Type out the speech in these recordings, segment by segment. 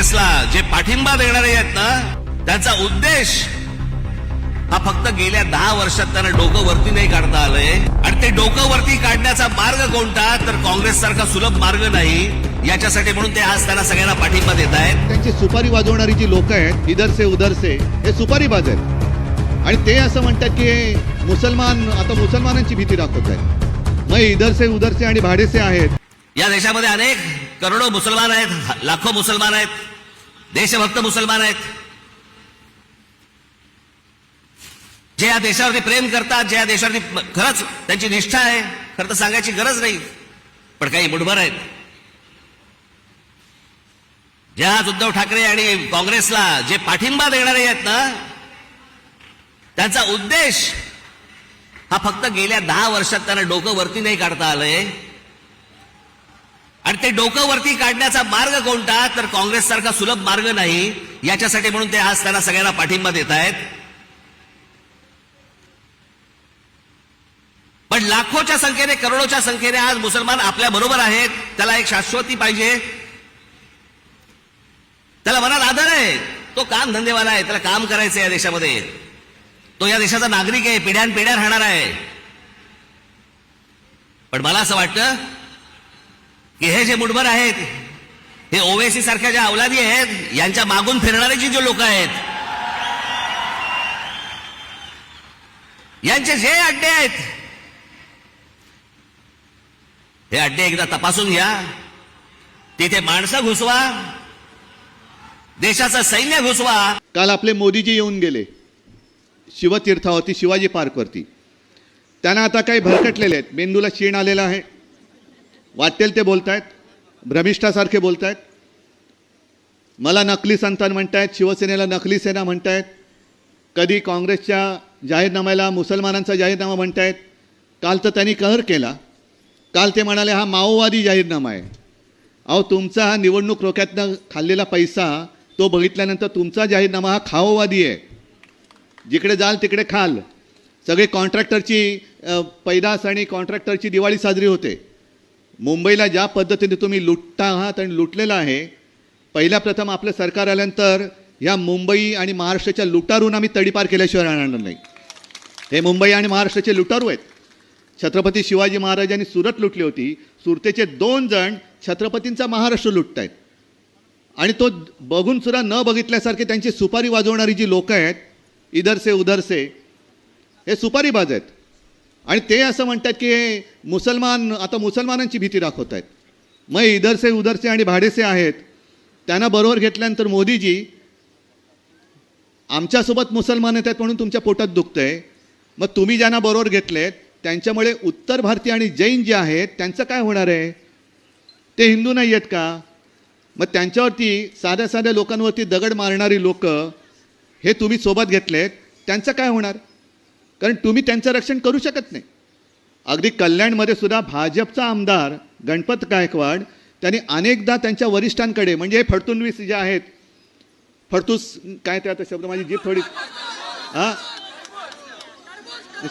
पाठिंबा देणारे आहेत ना त्यांचा उद्देश हा फक्त गेल्या दहा वर्षात त्यांना डोकं वरती नाही काढता आलंय. आणि ते डोकं वरती काढण्याचा मार्ग कोणता? तर काँग्रेस सारखा सुलभ मार्ग नाही. याच्यासाठी म्हणून ते आज त्यांना सगळ्यांना पाठिंबा देत आहेत. त्यांची सुपारी वाजवणारी जी लोक आहेत इधर से उधर से हे सुपारी बाज आहेत. आणि ते असं म्हणतात की मुसलमान आता मुसलमानांची भीती दाखवत आहेत. मग इधर से उधर से आणि भाडेसे आहेत. या देशामध्ये अनेक करोडो मुसलमान आहेत लाखो मुसलमान आहेत. देशभक्त मुसलमान आहेत. जे या देशावरती प्रेम करतात जे या देशावरती खरंच त्यांची निष्ठा आहे खरं तर सांगायची गरज नाही पण काही मुठभर आहेत. जे आज उद्धव ठाकरे आणि काँग्रेसला जे पाठिंबा देणारे आहेत ना त्यांचा उद्देश हा फक्त गेल्या दहा वर्षात त्यांना डोकं वरती नाही काढता आलंय. आणि ते डोकं वरती काढण्याचा मार्ग कोणता? तर काँग्रेस सारखा सुलभ मार्ग नाही. याच्यासाठी म्हणून ते आज त्यांना सगळ्यांना पाठिंबा देत आहेत. पण लाखोच्या संख्येने करोडोच्या संख्येने आज मुसलमान आपल्या बरोबर आहेत. त्याला एक शाश्वती पाहिजे. त्याला मनात आदर आहे. तो काम धंदेवाला आहे. त्याला काम करायचं या देशामध्ये. तो या देशाचा नागरिक आहे. पिढ्यान पिढ्या राहणार आहे. पण मला असं वाटतं की हे जे मुठभर आहेत हे ओवेसी सारख्या ज्या अवलादी आहेत यांच्या मागून फिरणारे जी जे लोक आहेत यांचे जे अड्डे आहेत हे अड्डे एकदा तपासून घ्या. तिथे माणसं घुसवा देशाचं सैन्य घुसवा. काल आपले मोदीजी येऊन गेले शिवतीर्थावरती शिवाजी पार्कवरती. त्यांना आता काही भरकटलेले आहेत. मेंदूला शीण आलेला आहे. वाटेल ते बोलतायत भ्रमिष्ठासारखे बोलतायत. मला नकली संतान म्हणतायत शिवसेनेला नकली सेना म्हणतायत कधी काँग्रेसच्या जाहीरनाम्याला मुसलमानांचा जाहीरनामा म्हणतायत. काल तर त्यांनी कहर केला. काल ते म्हणाले हा माओवादी जाहीरनामा आहे. अहो तुमचा हा निवडणूक रोख्यातनं खाल्लेला पैसा तो बघितल्यानंतर तुमचा जाहीरनामा हा खाओवादी आहे. जिकडे जाल तिकडे खाल. सगळे कॉन्ट्रॅक्टरची पैदास आणि कॉन्ट्रॅक्टरची दिवाळी साजरी होते. मुंबईला ज्या पद्धतीने तुम्ही लुटता आहात आणि लुटलेला आहे पहिल्या प्रथम आपलं सरकार आल्यानंतर ह्या मुंबई आणि महाराष्ट्राच्या लुटारून आम्ही तडीपार केल्याशिवाय राहणार नाही. हे मुंबई आणि महाराष्ट्राचे लुटारू आहेत. छत्रपती शिवाजी महाराजांनी सुरत लुटली होती. सुरतेचे दोन जण छत्रपतींचा महाराष्ट्र लुटतायत. आणि तो बघून सुद्धा न बघितल्यासारखे त्यांची सुपारी वाजवणारी जी लोकं आहेत इधर से उधर से हे सुपारीबाज आहेत. आणि ते असं म्हणतात की मुसलमान आता मुसलमानांची भीती दाखवत आहेत मग इधरसे उधरसे आणि भाडेसे आहेत. त्यांना बरोबर घेतल्यानंतर मोदीजी आमच्यासोबत मुसलमान येत आहेत म्हणून तुमच्या पोटात दुखतं आहे मग तुम्ही ज्यांना बरोबर घेतलेत त्यांच्यामुळे उत्तर भारतीय आणि जैन जे आहेत त्यांचं काय होणार आहे? ते हिंदू नाही आहेत का? मग त्यांच्यावरती साध्या साध्या लोकांवरती दगड मारणारी लोक हे तुम्ही सोबत घेतलेत त्यांचं काय होणार? कारण तुम्ही त्यांचं रक्षण करू शकत नाही. अगदी कल्याणमध्ये सुद्धा भाजपचा आमदार गणपत गायकवाड त्यांनी अनेकदा त्यांच्या वरिष्ठांकडे म्हणजे हे फडतुनवीस जे आहेत फडतूस काय ते आता शब्द माझी जीभ थोडी हां?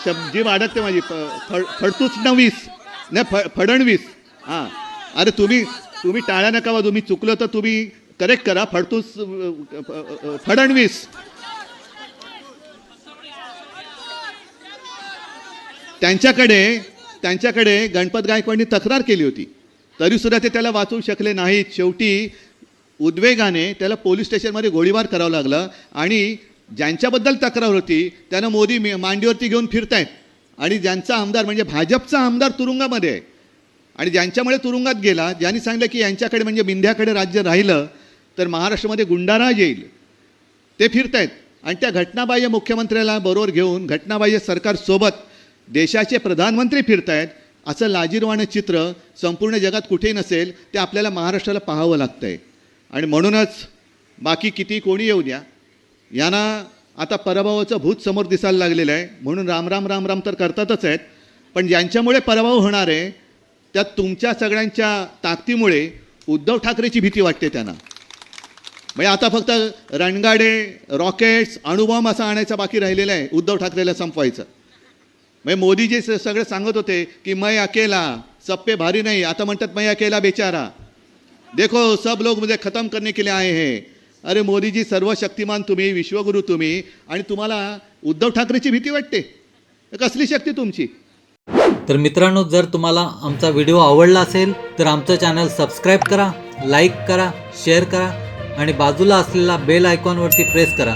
शब्द जीभ अडकते माझी फ- फड फडतूस नवीस नाही फ फडणवीस हां. अरे तुम्ही तुम्ही टाळ्या नका बा तुम्ही चुकलो तर तुम्ही करेक्ट करा. फडतूस फडणवीस त्यांच्याकडे त्यांच्याकडे गणपत गायकवाडनी तक्रार केली होती. तरीसुद्धा ते त्याला वाचवू शकले नाहीत. शेवटी उद्वेगाने त्याला पोलीस स्टेशनमध्ये गोळीबार करावं लागलं आणि ज्यांच्याबद्दल तक्रार होती त्यांना मोदी मांडीवरती घेऊन फिरतायत. आणि ज्यांचा आमदार म्हणजे भाजपचा आमदार तुरुंगामध्ये आहे. आणि ज्यांच्यामुळे तुरुंगात गेला ज्यांनी सांगितलं की यांच्याकडे म्हणजे बिंध्याकडे राज्य राहिलं तर महाराष्ट्रामध्ये गुंडाराज येईल. ते फिरतायत. आणि त्या घटनाबाह्य मुख्यमंत्र्याला बरोबर घेऊन घटनाबाह्य सरकारसोबत देशाचे प्रधानमंत्री फिरत आहेत असं लाजीरवाणं चित्र संपूर्ण जगात कुठेही नसेल ते आपल्याला महाराष्ट्राला पाहावं लागतं आहे आणि म्हणूनच बाकी किती कोणी येऊ द्या यांना आता पराभवाचं भूत समोर दिसायला लागलेलं आहे. म्हणून राम राम राम राम तर करतातच आहेत. पण ज्यांच्यामुळे पराभव होणार आहे त्यात तुमच्या सगळ्यांच्या ताकदीमुळे उद्धव ठाकरेची भीती वाटते त्यांना. म्हणजे आता फक्त रणगाडे रॉकेट्स अणुबॉम्ब असं आणायचं बाकी राहिलेलं आहे उद्धव ठाकरेला संपवायचं. म्हणजे मोदीजी सगळे सांगत होते की मै अकेला सब पे भारी नाही आता म्हणतात मै अकेला बेचारा. देखो सब लोग मुझे खतम करने के लिए आए हैं. अरे मोदीजी सर्व शक्तिमान तुम्ही विश्वगुरू तुम्ही आणि तुम्हाला उद्धव ठाकरेची भीती वाटते. कसली शक्ती तुमची? तर मित्रांनो जर तुम्हाला आमचा व्हिडिओ आवडला असेल तर आमचं चॅनल सबस्क्राईब करा लाईक करा शेअर करा आणि बाजूला असलेला बेल आयकॉनवरती प्रेस करा.